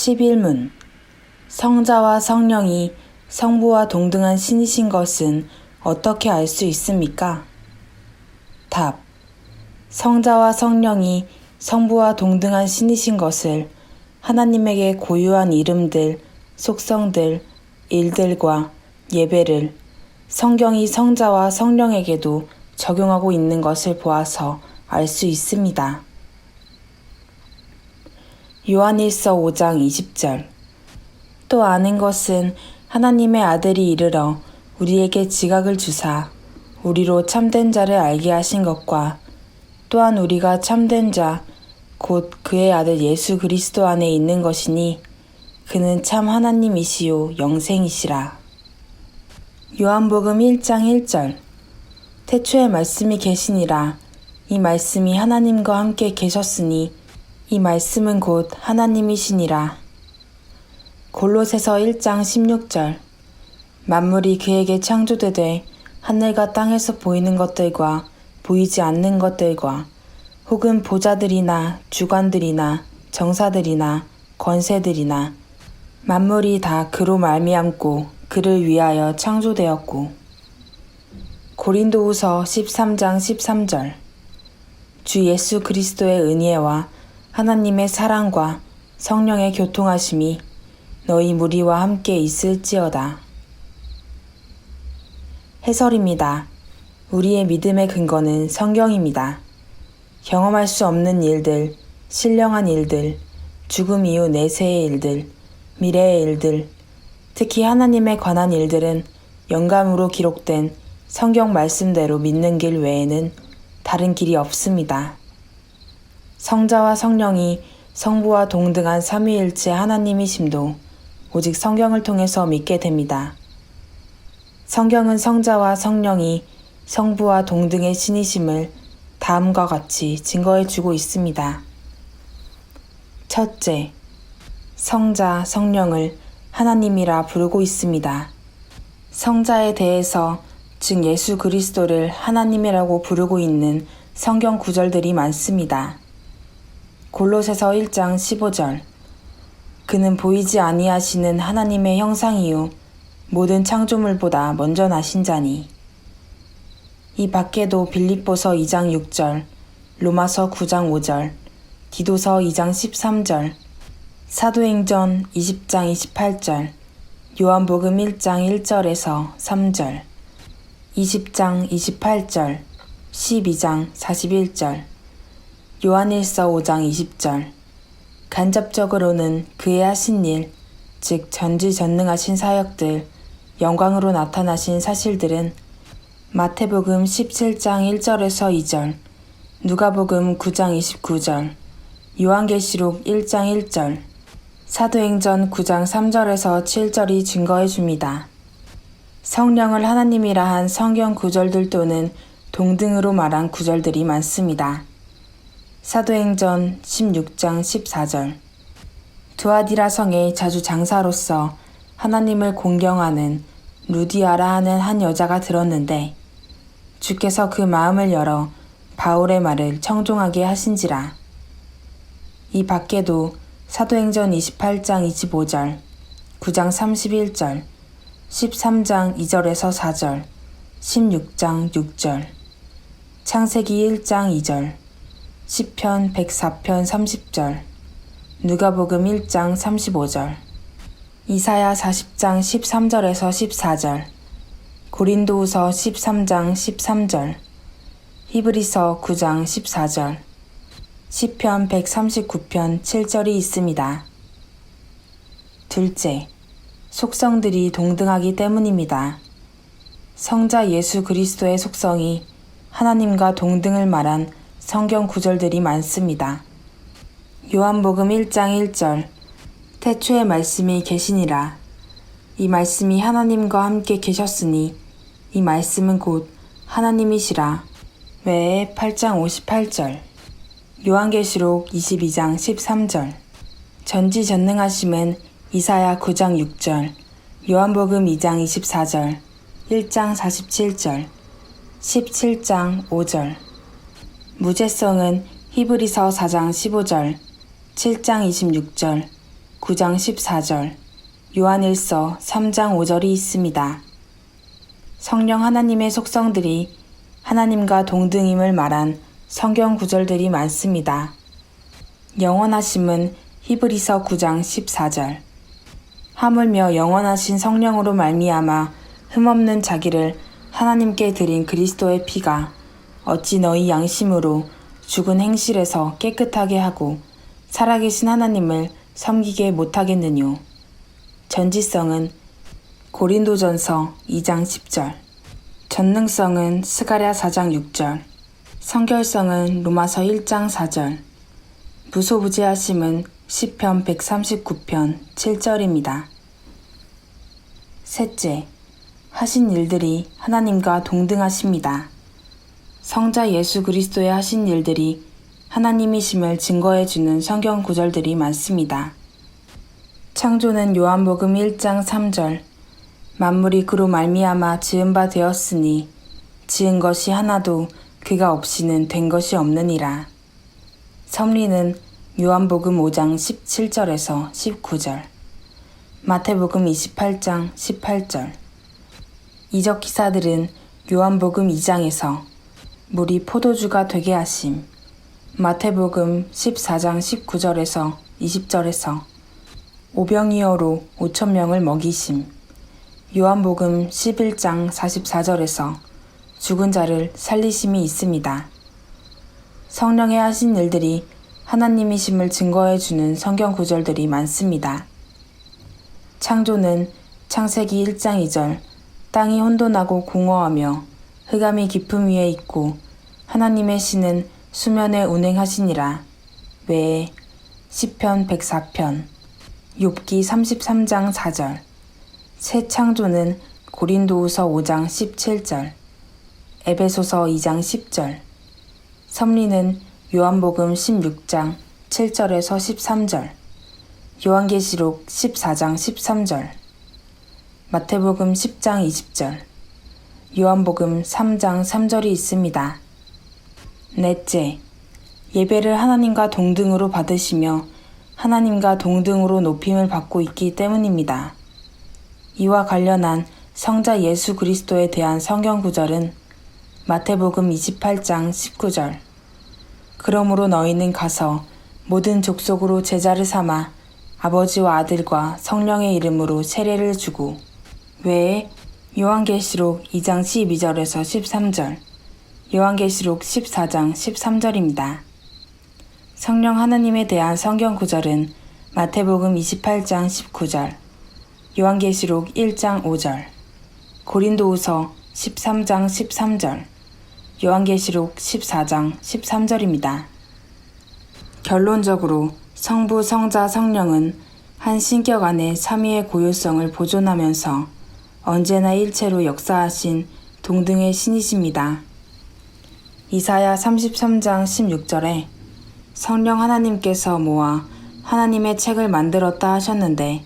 11문 성자와 성령이 성부와 동등한 신이신 것은 어떻게 알 수 있습니까? 답. 성자와 성령이 성부와 동등한 신이신 것을 하나님에게 고유한 이름들, 속성들, 일들과 예배를 성경이 성자와 성령에게도 적용하고 있는 것을 보아서 알 수 있습니다. 요한일서 5장 20절. 또 아는 것은 하나님의 아들이 이르러 우리에게 지각을 주사 우리로 참된 자를 알게 하신 것과 또한 우리가 참된 자 곧 그의 아들 예수 그리스도 안에 있는 것이니 그는 참 하나님이시요 영생이시라. 요한복음 1장 1절. 태초에 말씀이 계시니라. 이 말씀이 하나님과 함께 계셨으니 이 말씀은 곧 하나님이시니라. 골로새서 1장 16절. 만물이 그에게 창조되되 하늘과 땅에서 보이는 것들과 보이지 않는 것들과 혹은 보자들이나 주관들이나 정사들이나 권세들이나 만물이 다 그로 말미암고 그를 위하여 창조되었고. 고린도후서 13장 13절. 주 예수 그리스도의 은혜와 하나님의 사랑과 성령의 교통하심이 너희 무리와 함께 있을지어다. 해설입니다. 우리의 믿음의 근거는 성경입니다. 경험할 수 없는 일들, 신령한 일들, 죽음 이후 내세의 일들, 미래의 일들, 특히 하나님에 관한 일들은 영감으로 기록된 성경 말씀대로 믿는 길 외에는 다른 길이 없습니다. 성자와 성령이 성부와 동등한 삼위일체 하나님이심도 오직 성경을 통해서 믿게 됩니다. 성경은 성자와 성령이 성부와 동등의 신이심을 다음과 같이 증거해 주고 있습니다. 첫째, 성자, 성령을 하나님이라 부르고 있습니다. 성자에 대해서 즉 예수 그리스도를 하나님이라고 부르고 있는 성경 구절들이 많습니다. 골로새서 1장 15절. 그는 보이지 아니하시는 하나님의 형상이요 모든 창조물보다 먼저 나신 자니. 이 밖에도 빌립보서 2장 6절 로마서 9장 5절 디도서 2장 13절 사도행전 20장 28절 요한복음 1장 1절에서 3절 20장 28절 12장 41절 요한일서 5장 20절 간접적으로는 그의 하신 일, 즉 전지전능하신 사역들, 영광으로 나타나신 사실들은 마태복음 17장 1절에서 2절, 누가복음 9장 29절, 요한계시록 1장 1절, 사도행전 9장 3절에서 7절이 증거해 줍니다. 성령을 하나님이라 한 성경 구절들 또는 동등으로 말한 구절들이 많습니다. 사도행전 16장 14절 두아디라 성에 자주 장사로서 하나님을 공경하는 루디아라 하는 한 여자가 들었는데 주께서 그 마음을 열어 바울의 말을 청종하게 하신지라. 이 밖에도 사도행전 28장 25절, 9장 31절, 13장 2절에서 4절, 16장 6절, 창세기 1장 2절, 시편 104편 30절, 누가복음 1장 35절, 이사야 40장 13절에서 14절, 고린도후서 13장 13절, 히브리서 9장 14절, 시편 139편 7절이 있습니다. 둘째, 속성들이 동등하기 때문입니다. 성자 예수 그리스도의 속성이 하나님과 동등을 말한 성경 구절들이 많습니다. 요한복음 1장 1절 태초에 말씀이 계시니라 이 말씀이 하나님과 함께 계셨으니 이 말씀은 곧 하나님이시라. 외에 8장 58절. 요한계시록 22장 13절. 전지전능하심은 이사야 9장 6절. 요한복음 2장 24절. 1장 47절. 17장 5절. 무죄성은 히브리서 4장 15절. 7장 26절. 9장 14절. 요한일서 3장 5절이 있습니다. 성령 하나님의 속성들이 하나님과 동등임을 말한 성경 구절들이 많습니다. 영원하심은 히브리서 9장 14절. 하물며 영원하신 성령으로 말미암아 흠없는 자기를 하나님께 드린 그리스도의 피가 어찌 너희 양심으로 죽은 행실에서 깨끗하게 하고 살아계신 하나님을 섬기게 못하겠느뇨. 전지성은 고린도전서 2장 10절. 전능성은 스가랴 4장 6절. 성결성은 로마서 1장 4절. 무소부지하심은 시편 139편 7절입니다. 셋째, 하신 일들이 하나님과 동등하십니다. 성자 예수 그리스도의 하신 일들이 하나님이심을 증거해 주는 성경 구절들이 많습니다. 창조는 요한복음 1장 3절 만물이 그로 말미암아 지은 바 되었으니 지은 것이 하나도 그가 없이는 된 것이 없느니라. 섭리는 요한복음 5장 17절에서 19절 마태복음 28장 18절 이적 기사들은 요한복음 2장에서 물이 포도주가 되게 하심 마태복음 14장 19절에서 20절에서 오병이어로 5천 명을 먹이심 요한복음 11장 44절에서 죽은 자를 살리심이 있습니다. 성령의 하신 일들이 하나님이심을 증거해 주는 성경 구절들이 많습니다. 창조는 창세기 1장 2절 땅이 혼돈하고 공허하며 흑암이 깊음 위에 있고 하나님의 신은 수면에 운행하시니라. 외에 시편 104편 욥기 33장 4절. 새 창조는 고린도후서 5장 17절. 에베소서 2장 10절. 섭리는 요한복음 16장 7절에서 13절. 요한계시록 14장 13절. 마태복음 10장 20절 요한복음 3장 3절이 있습니다. 넷째, 예배를 하나님과 동등으로 받으시며 하나님과 동등으로 높임을 받고 있기 때문입니다. 이와 관련한 성자 예수 그리스도에 대한 성경 구절은 마태복음 28장 19절. 그러므로 너희는 가서 모든 족속으로 제자를 삼아 아버지와 아들과 성령의 이름으로 세례를 주고 외에 요한계시록 2장 12절에서 13절, 요한계시록 14장 13절입니다. 성령 하나님에 대한 성경 구절은 마태복음 28장 19절, 요한계시록 1장 5절, 고린도후서 13장 13절, 요한계시록 14장 13절입니다. 결론적으로 성부, 성자, 성령은 한 신격 안에 삼위의 고유성을 보존하면서 언제나 일체로 역사하신 동등의 신이십니다. 이사야 33장 16절에 성령 하나님께서 모아 하나님의 책을 만들었다 하셨는데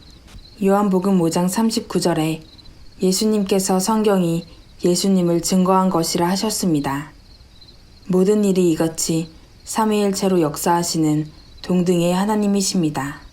요한복음 5장 39절에 예수님께서 성경이 예수님을 증거한 것이라 하셨습니다. 모든 일이 이같이 삼위일체로 역사하시는 동등의 하나님이십니다.